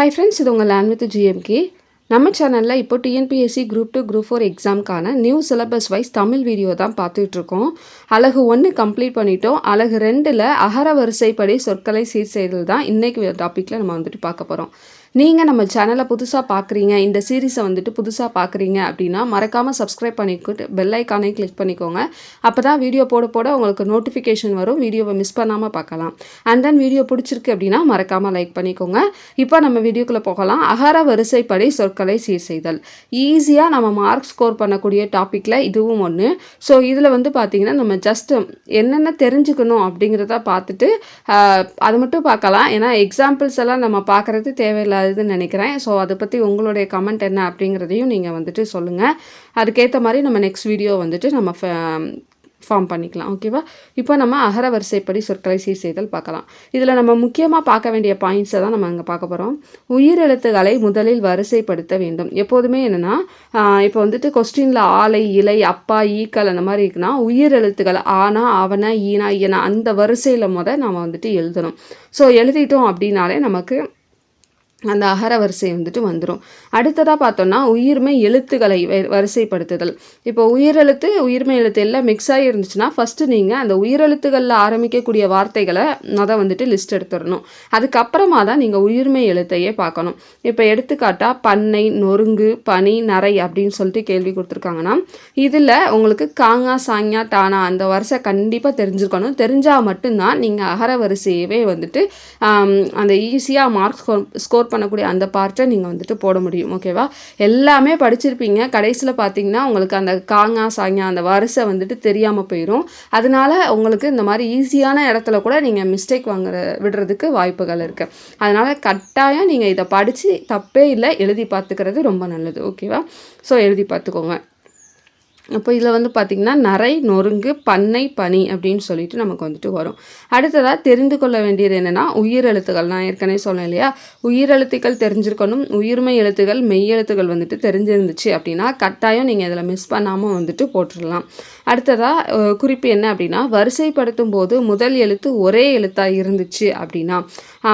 Hi friends இது உங்கள் land with GMK நம்ம சேனலில் இப்போ TNPSC group two group four எக்ஸாம்க்கான new syllabus wise Tamil video தான் பார்த்துட்ருக்கோம் அழகு ஒன்று கம்ப்ளீட் பண்ணிட்டோம். அழகு ரெண்டில் அகர வரிசைப்படி சொற்களை சீர் செய்தல் தான் இன்றைக்கு டாப்பிக்கில் நம்ம வந்துட்டு பார்க்க போகிறோம் நீங்கள் நம்ம சேனலை புதுசாக பார்க்குறீங்க இந்த சீரீஸை வந்துட்டு புதுசாக பார்க்குறீங்க அப்படின்னா மறக்காமல் சப்ஸ்கிரைப் பண்ணிக்கிட்டு பெல் ஐக்கானே கிளிக் பண்ணிக்கோங்க. அப்போ தான் வீடியோ போட போட உங்களுக்கு நோட்டிஃபிகேஷன் வரும். வீடியோவை மிஸ் பண்ணாமல் பார்க்கலாம். அண்ட் தென் வீடியோ பிடிச்சிருக்கு அப்படின்னா மறக்காமல் லைக் பண்ணிக்கோங்க. இப்போ நம்ம வீடியோக்குள்ளே போகலாம். அகர வரிசைப்படி சொற்களை சீர் செய்தல். ஈஸியாக நம்ம மார்க் ஸ்கோர் பண்ணக்கூடிய டாப்பிக்கில் இதுவும் ஒன்று ஸோ இதில் வந்து பார்த்திங்கன்னா நம்ம ஜஸ்ட்டு என்னென்ன தெரிஞ்சுக்கணும் அப்படிங்கிறத பார்த்துட்டு அது மட்டும் பார்க்கலாம். ஏன்னா எக்ஸாம்பிள்ஸ் எல்லாம் நம்ம பார்க்குறது தேவையில்லாததுன்னு நினைக்கிறேன். ஸோ அதை பற்றி உங்களுடைய கமெண்ட் என்ன அப்படிங்கிறதையும் நீங்கள் வந்துட்டு சொல்லுங்கள் அதுக்கேற்ற மாதிரி நம்ம நெக்ஸ்ட் வீடியோ வந்துட்டு நம்ம ஃபார்ம் um, பண்ணிக்கலாம். ஓகேவா இப்போ நம்ம அகர வரிசைப்படி சொற்களை சீர் செய்தல் பார்க்கலாம். இதில் நம்ம முக்கியமாக பார்க்க வேண்டிய பாயிண்ட்ஸை தான் நம்ம அங்கே பார்க்க போகிறோம் உயிரெழுத்துக்களை முதலில் வரிசைப்படுத்த வேண்டும். எப்போதுமே என்னென்னா இப்போ வந்துட்டு கொஸ்டினில் ஆலை இலை அப்பா ஈக்கள் அந்த மாதிரி இருக்குன்னா உயிரெழுத்துக்கள் ஆனா அவனா ஈனா ஈனா அந்த வரிசையில் முத நம்ம வந்துட்டு எழுதணும். ஸோ எழுதிட்டோம் அப்படின்னாலே நமக்கு அந்த அகர வரிசை வந்துட்டு வந்துடும் அடுத்ததாக பார்த்தோம்னா உயிர்மை எழுத்துக்களை வ- வரிசைப்படுத்துதல். இப்போ உயிரெழுத்து உயிர்மை எழுத்து எல்லாம் மிக்ஸ் ஆகி இருந்துச்சுன்னா ஃபஸ்ட்டு நீங்கள் அந்த உயிரெழுத்துகளில் ஆரம்பிக்கக்கூடிய வார்த்தைகளை அதை வந்துட்டு லிஸ்ட் எடுத்துடணும். அதுக்கப்புறமா தான் நீங்கள் உயிர்மை எழுத்தையே பார்க்கணும். இப்போ எடுத்துக்காட்டாக பண்ணை நொறுங்கு பனி நரை அப்படின்னு சொல்லிட்டு கேள்வி கொடுத்துருக்காங்கன்னா இதில் உங்களுக்கு காங்கா சாங்யா டானா அந்த வரிசை கண்டிப்பாக தெரிஞ்சுருக்கணும். தெரிஞ்சால் மட்டும்தான் நீங்கள் அகர வரிசையவே வந்துட்டு அந்த ஈஸியாக மார்க் ஸ்கோர் ஸ்கோர் பண்ணக்கூடிய அந்த பார்ட்டை நீங்கள் வந்துட்டு போட முடியும் ஓகேவா எல்லாமே படிச்சிருப்பீங்க. கடைசியில் பார்த்தீங்கன்னா உங்களுக்கு அந்த காங்கா சாங்கா அந்த வரிசை வந்துட்டு தெரியாமல் போயிடும் அதனால உங்களுக்கு இந்த மாதிரி ஈஸியான இடத்துல கூட நீங்கள் மிஸ்டேக் வாங்குற விடுறதுக்கு வாய்ப்புகள் இருக்குது அதனால் கட்டாயம் நீங்கள் இதை படித்து தப்பே இல்லை எழுதி பார்த்துக்கிறது ரொம்ப நல்லது ஓகேவா ஸோ எழுதி பார்த்துக்கோங்க. அப்போ இதில் வந்து பார்த்திங்கன்னா நரை நொறுங்கு பண்ணை பனி அப்படின்னு சொல்லிட்டு நமக்கு வந்துட்டு வரும். அடுத்ததாக தெரிந்து கொள்ள வேண்டியது என்னென்னா உயிரெழுத்துக்கள் நான் ஏற்கனவே சொன்னேன் இல்லையா? உயிரெழுத்துக்கள் தெரிஞ்சிருக்கணும். உயிர்மை எழுத்துக்கள் மெய்யெழுத்துக்கள் வந்துட்டு தெரிஞ்சிருந்துச்சு அப்படின்னா கட்டாயம் நீங்கள் இதில் மிஸ் பண்ணாமல் வந்துட்டு போட்டுடலாம். அடுத்ததாக குறிப்பு என்ன அப்படின்னா வரிசைப்படுத்தும் போது முதல் எழுத்து ஒரே எழுத்தாக இருந்துச்சு அப்படின்னா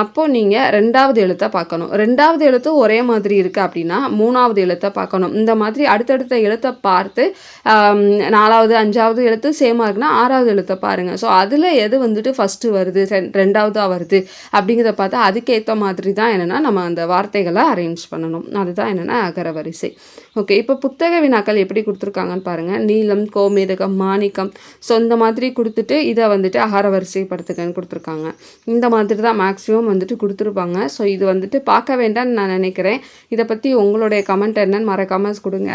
அப்போது நீங்கள் ரெண்டாவது எழுத்தை பார்க்கணும். ரெண்டாவது எழுத்து ஒரே மாதிரி இருக்குது அப்படின்னா மூணாவது எழுத்தை பார்க்கணும். இந்த மாதிரி அடுத்தடுத்த எழுத்தை பார்த்து நாலாவது அஞ்சாவது எழுத்து சேமாக இருக்குன்னா ஆறாவது எழுத்தை பாருங்கள் ஸோ அதில் எது வந்துட்டு ஃபஸ்ட்டு வருது ரெண்டாவதாக வருது அப்படிங்கிறத பார்த்தா அதுக்கேற்ற மாதிரி தான் என்னென்னா நம்ம அந்த வார்த்தைகளை அரேஞ்ச் பண்ணணும். அதுதான் என்னென்னா அகர வரிசை. ஓகே இப்போ புத்தக வினாக்கள் எப்படி கொடுத்துருக்காங்கன்னு பாருங்கள் நீளம் கோமேதகம் மாணிக்கம் ஸோ இந்த மாதிரி கொடுத்துட்டு இதை வந்துட்டு அகார வரிசைப்படுத்துக்கன்னு கொடுத்துருக்காங்க. இந்த மாதிரி தான் மேக்ஸிமம் வந்துட்டு கொடுத்துருப்பாங்க. ஸோ இது வந்துட்டு பார்க்க வேண்டாம்னு நான் நினைக்கிறேன். இதை பற்றி உங்களுடைய கமெண்ட் என்னன்னு மறக்காமல் கொடுங்க.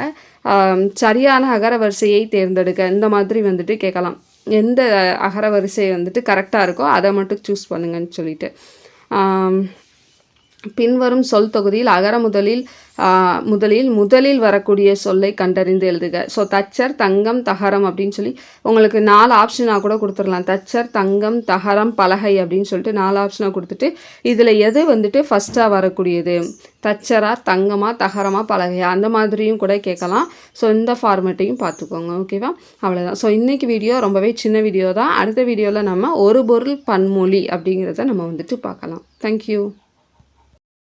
சரியான அகர வரிசையை தேர்ந்தெடுக்க இந்த மாதிரி வந்துட்டு கேட்கலாம். எந்த அகர வரிசை வந்துட்டு கரெக்டாக இருக்கோ அதை மட்டும் சூஸ் பண்ணுங்கன்னு சொல்லிட்டு. பின்வரும் சொல் தொகுதியில் அகர முதலில் முதலில் முதலில் வரக்கூடிய சொல்லை கண்டறிந்து எழுதுக. ஸோ தச்சர் தங்கம் தகரம் அப்படின்னு சொல்லி உங்களுக்கு நாலு ஆப்ஷனாக கூட கொடுத்துடலாம். தச்சர் தங்கம் தகரம் பலகை அப்படின்னு சொல்லிட்டு நாலு ஆப்ஷனாக கொடுத்துட்டு இதில் எது வந்துட்டு ஃபஸ்ட்டாக வரக்கூடியது? தச்சரா தங்கமா தகரமா பலகையா? அந்த மாதிரியும் கூட கேட்கலாம். ஸோ இந்த ஃபார்மேட்டையும் பார்த்துக்கோங்க. ஓகேவா அவ்வளோதான் ஸோ இன்றைக்கி வீடியோ ரொம்பவே சின்ன வீடியோ தான். அடுத்த வீடியோவில் நம்ம ஒரு பொருள் பன்மொழி அப்படிங்கிறத நம்ம வந்துட்டு பார்க்கலாம். தேங்க்யூ